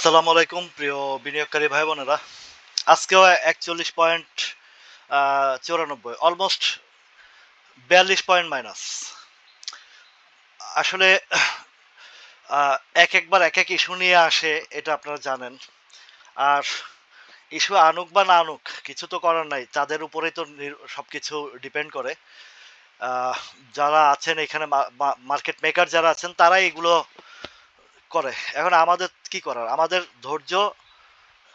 আসসালামু আলাইকুম, প্রিয় বিনিয়োগকারী ভাই বোনেরা। আজকেও একচল্লিশ পয়েন্ট চৌরানব্বই অলমোস্ট বিয়াল্লিশ পয়েন্ট মাইনাস আসলে এক একবার এক এক ইস্যু নিয়ে আসে, এটা আপনারা জানেন। আর ইস্যু আনুক বা না আনুক, কিছু তো করার নাই, তাদের উপরেই তো সব কিছু ডিপেন্ড করে। যারা আছেন এখানে মার্কেট মেকার যারা আছেন, তারাই এগুলো করে। এখন আমাদের কি করার? আমাদের ধৈর্য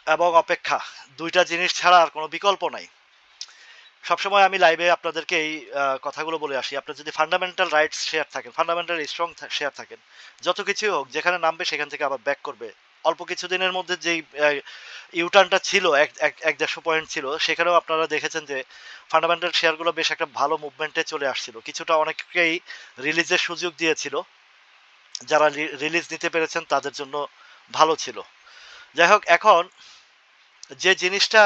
এবং অপেক্ষা, দুইটা জিনিস ছাড়া আর কোনো বিকল্প নাই। সবসময় আমি লাইভে আপনাদেরকে এই কথাগুলো বলে আসি। আপনার যদি ফান্ডামেন্টাল রাইটস শেয়ার থাকেন ফান্ডামেন্টাল স্ট্রং শেয়ার থাকেন, যত কিছুই হোক, যেখানে নামবে সেখান থেকে আবার ব্যাক করবে। অল্প কিছু দিনের মধ্যে যেই ইউটার্নটা ছিল, এক দেড়শো পয়েন্ট ছিল, সেখানেও আপনারা দেখেছেন যে ফান্ডামেন্টাল শেয়ারগুলো বেশ একটা ভালো মুভমেন্টে চলে আসছিল। কিছুটা অনেককেই রিলিজের সুযোগ দিয়েছিল। যারা রিলিজ নিতে পেরেছেন তাদের জন্য ভালো ছিল। যাই হোক, এখন যে জিনিসটা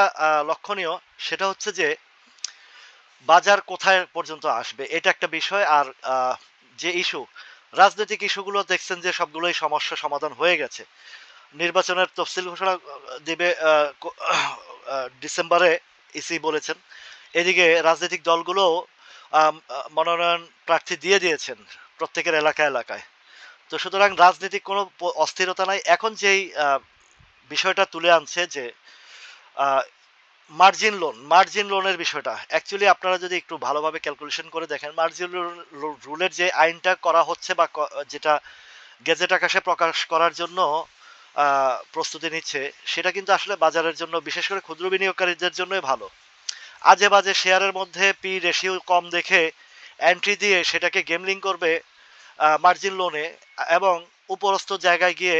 লক্ষণীয় সেটা হচ্ছে যে, বাজার কোথায় পর্যন্ত আসবে, এটা একটা বিষয়। আর যে ইস্যু রাজনৈতিক ইস্যুগুলো দেখছেন যে সবগুলোই সমস্যা সমাধান হয়ে গেছে। নির্বাচনের তফসিল ঘোষণা দিবে ডিসেম্বরে ইসি বলেছেন। এদিকে রাজনৈতিক দলগুলো মনোনয়ন প্রার্থী দিয়ে দিয়েছেন প্রত্যেকের এলাকা এলাকায়। তো সুতরাং রাজনৈতিক কোনো অস্থিরতা নাই। এখন যেই বিষয়টা তুলে আনছে যে মার্জিন লোন মার্জিন লোনের বিষয়টা। অ্যাকচুয়ালি আপনারা যদি একটু ভালোভাবে ক্যালকুলেশন করে দেখেন মার্জিন রুলের যে আইনটা করা হচ্ছে বা যেটা গেজেট আকাশে প্রকাশ করার জন্য প্রস্তুতি নিচ্ছে, সেটা কিন্তু আসলে বাজারের জন্য, বিশেষ করে ক্ষুদ্র বিনিয়োগকারীদের জন্যই ভালো। আজে বাজে শেয়ারের মধ্যে পি রেশিও কম দেখে এন্ট্রি দিয়ে সেটাকে গেমলিং করবে মার্জিন লোনে এবং উপরস্থ জায়গায় গিয়ে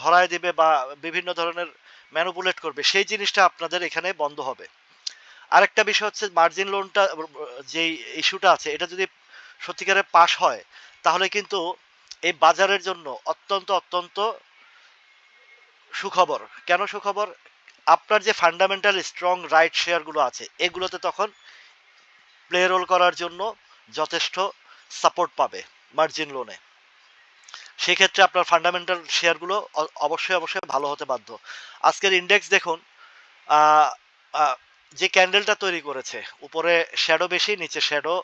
ধরায় দিবে বা বিভিন্ন ধরনের ম্যানুপুলেট করবে, সেই জিনিসটা আপনাদের এখানে বন্ধ হবে। আরেকটা বিষয় হচ্ছে মার্জিন লোনটা যেই ইস্যুটা আছে, এটা যদি সত্যিকারে পাশ হয়, তাহলে কিন্তু এই বাজারের জন্য অত্যন্ত অত্যন্ত সুখবর। কেন সুখবর? আপনার যে ফান্ডামেন্টাল স্ট্রং রাইট শেয়ারগুলো আছে, এগুলোতে তখন প্লে রোল করার জন্য যথেষ্ট সাপোর্ট পাবে। মার্জিন লোনে সেক্ষেত্রে আপনার ফান্ডামেন্টাল শেয়ারগুলো অবশ্যই অবশ্যই ভালো হতে বাধ্য। আজকের ইন্ডেক্স দেখুন যে ক্যান্ডেলটা তৈরি করেছে, উপরে শ্যাডো বেশি, নিচে শ্যাডো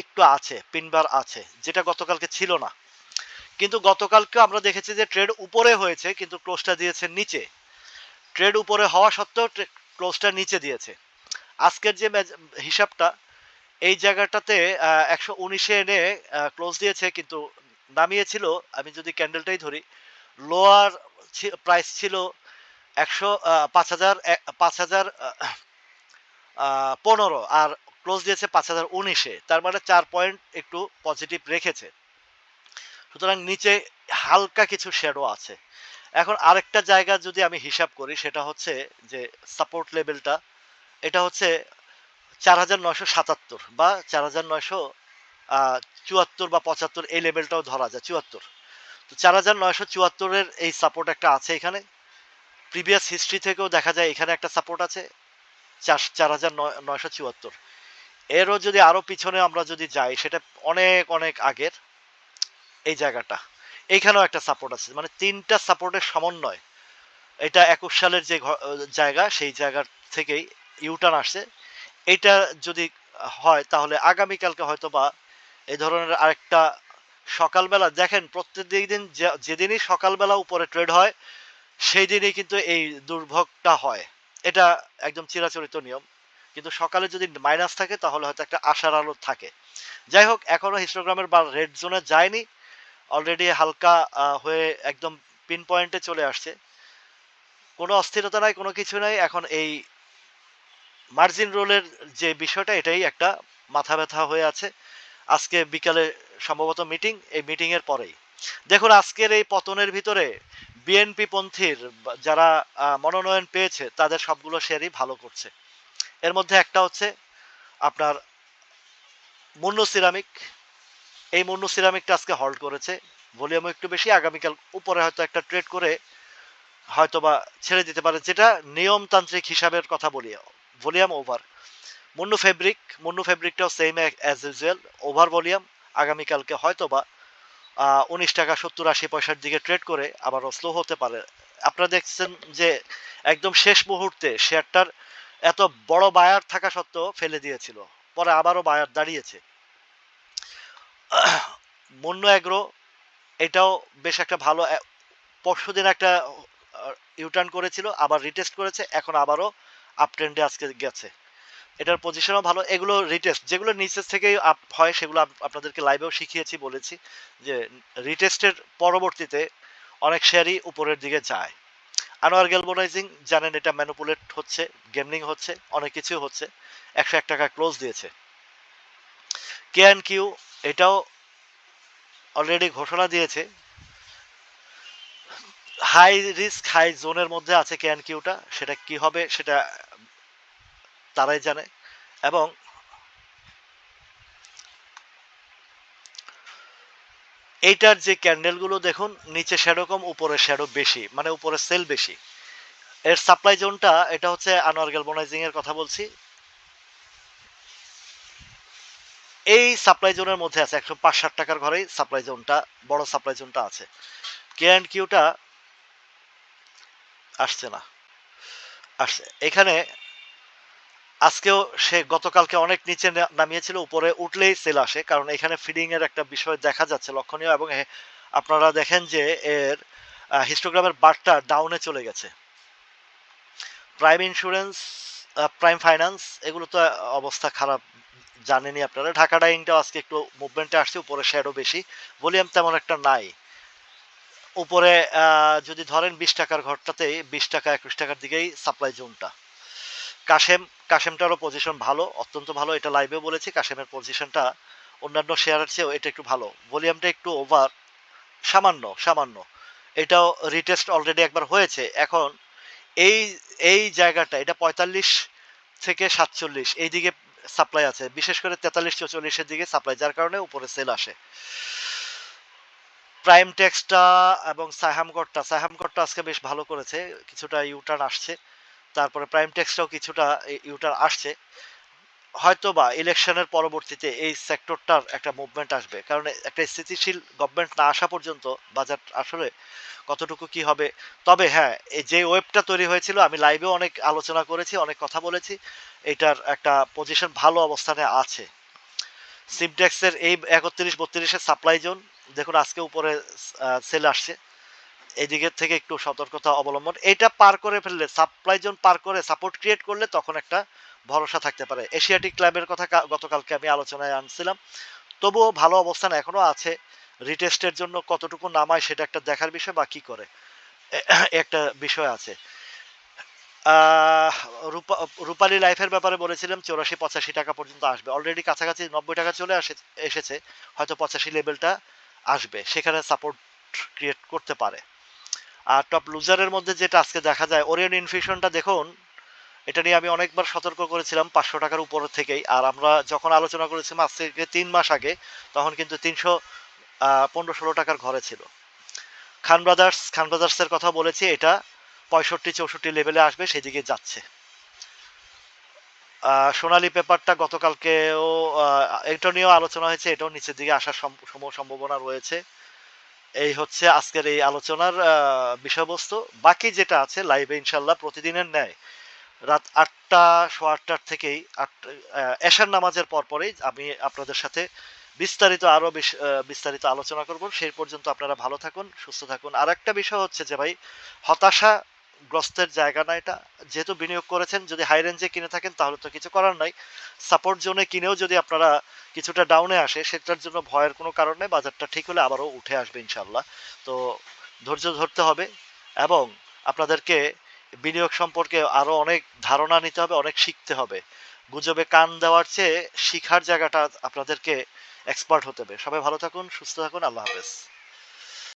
একটু আছে পিনবার আছে, যেটা গতকালকে ছিল না। কিন্তু গতকালকে আমরা দেখেছি যে ট্রেড উপরে হয়েছে, কিন্তু ক্লোজটা দিয়েছে নিচে। ট্রেড উপরে হওয়া সত্ত্বেও ক্লোজটা নিচে দিয়েছে। আজকের যে হিসাবটা এই জায়গাটাতে একশো উনিশে এনে ক্লোজ দিয়েছে, কিন্তু নামিয়েছিল, আমি যদি ক্যান্ডেলটাই ধরি লোয়ার প্রাইস ছিল একশো পাঁচ হাজার পাঁচ হাজার পনেরো, আর ক্লোজ দিয়েছে পাঁচ হাজার উনিশে, তার মানে চার পয়েন্ট একটু পজিটিভ রেখেছে। সুতরাং নিচে হালকা কিছু শ্যাডো আছে। এখন আরেকটা জায়গা যদি আমি হিসাব করি, সেটা হচ্ছে যে সাপোর্ট লেভেলটা এটা হচ্ছে চার হাজার নয়শো সাতাত্তর বা চার হাজার নয়শো চুয়াত্তর বা পঁচাত্তর এই লেভেলটাও ধরা যায়, চুয়াত্তর। তো চার হাজার নয়শো চুয়াত্তরের এই সাপোর্ট একটা আছে এখানে। প্রিভিয়াস হিস্ট্রি থেকেও দেখা যায় এখানে একটা সাপোর্ট আছে, চার চার হাজার নয়শো চুয়াত্তর। এরও যদি আরও পিছনে আমরা যদি যাই, সেটা অনেক অনেক আগের এই জায়গাটা। এইখানেও একটা সাপোর্ট আছে মানে তিনটা সাপোর্টের সমন্বয়। এটা একুশ সালের যে জায়গা, সেই জায়গার থেকেই ইউটার্ন আসছে। এটা যদি হয়, তাহলে আগামীকালকে হয়তো বা এই ধরনের আরেকটা সকালবেলা, দেখেন প্রত্যেক দিন যেদিনই সকালবেলা উপরে ট্রেড হয় সেই দিনই কিন্তু এই দুর্ভোগটা হয়। এটা একদম চিরাচরিত নিয়ম। কিন্তু সকালে যদি মাইনাস থাকে, তাহলে হয়তো একটা আশার আলো থাকে। যাই হোক, এখনও হিস্টোগ্রামের বা রেড জোনে যায়নি। অলরেডি হালকা হয়ে একদম পিন পয়েন্টে চলে আসছে। কোনো অস্থিরতা নাই, কোনো কিছু নাই। এখন এই মার্জিন রোলের যে বিষয়টা, এটাই একটা মাথা ব্যথা হয়ে আছে। আজকে বিকালে সম্ভবত মিটিং, এই মিটিং এর পরেই। দেখুন, আজকের এই পতনের ভিতরে বিএনপি পন্থীর যারা মনোনয়ন পেয়েছে, তাদের সবগুলো শেয়ারই ভালো করছে। এর মধ্যে একটা হচ্ছে আপনার মুন্নু সিরামিক। এই মুন্নু সিরামিকটা আজকে হল্ড করেছে। ভলিউম একটু বেশি, আগামীকাল উপরে হয়তো একটা ট্রেড করে হয়তোবা ছেড়ে দিতে পারে, যেটা নিয়মতান্ত্রিক হিসাবের কথা বলি। Volume over. Monno fabric, Monno ফেব্রিকটাও same as usual over volume, আগামীকালকে হয়তো বা উনিশ টাকা সত্তর আশি পয়সার দিকে ট্রেড করে আবারও স্লো হতে পারে। আপনারা দেখছেন যে একদম শেষ মুহূর্তে শেয়ারটার এত বড় বায়ার থাকা সত্ত্বেও ফেলে দিয়েছিল। পরে আবারও বায়ার দাঁড়িয়েছে। মন্য অ্যাগ্রো এটাও বেশ একটা ভালো পরশু দিন একটা ইউটার্ন করেছিল, আবার রিটেস্ট করেছে, এখন আবারও আপ ট্রেন্ডে আজকে গেছে। এটার পজিশনও ভালো। এগুলো রিটেস্ট যেগুলো নিচের থেকেই আপ হয়, সেগুলো আপনাদেরকে লাইভেও শিখিয়েছি, বলেছি যে রিটেস্টের পরবর্তীতে অনেক শেয়ারই উপরের দিকে যায়। আনোয়ার গ্যালবোনাইজিং জানেন এটা ম্যানুপুলেট হচ্ছে গেমলিং হচ্ছে, অনেক কিছু হচ্ছে। একশো এক টাকা ক্লোজ দিয়েছে। কে অ্যান্ড কিউ এটাও অলরেডি ঘোষণা দিয়েছে। হাই রিস্ক হাই জোনের মধ্যে আছে কে অ্যান্ড কিউটা সেটা কি হবে, সেটা তারাই জানে। এবং এইটার যে ক্যান্ডেলগুলো দেখুন, নিচে শ্যাডো কম উপরে শ্যাডো বেশি মানে উপরে সেল বেশি। এর সাপ্লাই জোনটা, এটা হচ্ছে আনোয়ার গ্যালবনাইজিং এর কথা বলছি। এই সাপ্লাই জোনের মধ্যে আছে একশো পাঁচ ষাট টাকার ঘরেই সাপ্লাই জোনটা, বড় সাপ্লাই জোনটা আছে। কে অ্যান্ড কিউটা আসছে না, আসছে। এখানে আজকেও সে গতকালকে অনেক নিচে নামিয়েছিল, উপরে উঠলেই সেল আসে, কারণ এখানে ফিডিং এর একটা বিষয় দেখা যাচ্ছে লক্ষণীয় এবং আপনারা দেখেন যে এর হিস্টোগ্রামের বারটা ডাউনে চলে গেছে। প্রাইম ইন্স্যুরেন্স প্রাইম ফাইন্যান্স এগুলো তো অবস্থা খারাপ জানেনি আপনারা। ঢাকা ডাইংটাও আজকে একটু মুভমেন্টে আসছে, উপরে শ্যাডো বেশি ভলিউম তেমন একটা নাই। উপরে যদি ধরেন বিশ টাকার ঘরটাতে বিশ টাকা, একুশ টাকার দিকেই সাপ্লাই জোনটা কাশেম, কাশেমটারও পজিশন ভালো, অত্যন্ত ভালো, এটা লাইভে বলেছি, কাশেমের পজিশনটা অন্যান্য শেয়ারের চেয়েও এটা একটু ভালো। ভলিউমটা একটু ওভার সামান্য সামান্য। এটাও রিটেস্ট অলরেডি একবার হয়েছে। এখন এই এই জায়গাটা, এটা পঁয়তাল্লিশ থেকে সাতচল্লিশ এই দিকে সাপ্লাই আছে। বিশেষ করে তেতাল্লিশ, চৌচল্লিশের দিকে সাপ্লাই যার কারণে উপরে সেল আসে। প্রাইম টেক্সটা এবং সাহামগড়টা সাহামগড়টা আজকে বেশ ভালো করেছে, কিছুটা ইউটার্ন আসছে। তারপরে প্রাইম টেক্সটাও কিছুটা ইউটার আসছে। হয়তো বা ইলেকশনের পরবর্তীতে এই সেক্টরটার একটা মুভমেন্ট আসবে। কারণ একটা স্থিতিশীল গভর্নমেন্ট না আসা পর্যন্ত বাজার আসলে কতটুকু কি হবে? তবে হ্যাঁ এই যে ওয়েবটা তৈরি হয়েছিল, আমি লাইভেও অনেক আলোচনা করেছি, অনেক কথা বলেছি। এটার একটা পজিশন ভালো অবস্থানে আছে। সিমটেক্সের এই একত্রিশ বত্রিশের সাপ্লাই জোন দেখুন আজকে উপরে সেল আসছে। এদিকের থেকে একটু সতর্কতা অবলম্বন। এটা পার করে ফেললে সাপ্লাই জোন পার করে সাপোর্ট ক্রিয়েট করলে তখন একটা ভরসা থাকতে পারে। এশিয়াটিক ক্লাবের কথা গতকালকে আমি আলোচনায় আনছিলাম। তবুও ভালো অবস্থান এখনও আছে। রিটেস্টের জন্য কতটুকু নামায় সেটা একটা দেখার বিষয় বা কি করে? একটা বিষয় আছে। রূপালী লাইফের ব্যাপারে বলেছিলাম, চৌরাশি পঁচাশি টাকা পর্যন্ত আসবে। অলরেডি কাছাকাছি নব্বই টাকা চলে আসে, এসেছে। হয়তো পঁচাশি লেভেলটা আসবে। সেখানে সাপোর্ট ক্রিয়েট করতে পারে। আর টপ লুজারের মধ্যে যেটা আজকে দেখা যায় ওরিয়ন ইনফিউশনটা দেখুন, এটা নিয়ে আমি অনেকবার সতর্ক করেছিলাম পাঁচশো টাকার উপর থেকেই। আর আমরা যখন আলোচনা করেছিলাম আজ থেকে তিন মাস আগে, তখন কিন্তু তিনশো পনেরো ষোলো টাকার ঘরে ছিল। খান ব্রাদার্স, খান ব্রাদার্সের কথা বলেছি, এটা পঁয়ষট্টি, চৌষট্টি লেভেলে আসবে, সেদিকে যাচ্ছে। সোনালি পেপারটা গতকালকেও এটা নিয়েও আলোচনা হয়েছে, এটাও নিচের দিকে আসার সম্ভাবনা রয়েছে। এই হচ্ছে আজকের এই আলোচনার বিষয়বস্তু। বাকি যেটা আছে লাইভে ইনশাল্লাহ প্রতিদিনের ন্যায়। রাত আটটা, সোয়া আটটার থেকেই, আট এশার নামাজের পরপরেই আমি আপনাদের সাথে বিস্তারিত আরও বিস্তারিত আলোচনা করব। সেই পর্যন্ত আপনারা ভালো থাকুন, সুস্থ থাকুন। আর একটা বিষয় হচ্ছে যে ভাই, হতাশা গ্রস্তের জায়গা না এটা। যেহেতু বিনিয়োগ করেছেন, যদি হাই রেঞ্জে কিনে থাকেন, তাহলে তো কিছু করার নাই। সাপোর্ট জোনে কিনেও যদি আপনারা কিছুটা ডাউনে আসে, সেটার জন্য ভয়ের কোনো কারণ নেই বাজারটা ঠিক হলে আবারও উঠে আসবে ইনশাল্লাহ তো ধৈর্য ধরতে হবে এবং আপনাদেরকে বিনিয়োগ সম্পর্কে আরও অনেক ধারণা নিতে হবে, অনেক শিখতে হবে। গুজবে কান দেওয়ার চেয়ে শিখার জায়গাটা আপনাদেরকে এক্সপার্ট হতে হবে। সবাই ভালো থাকুন, সুস্থ থাকুন, আল্লাহ হাফেজ।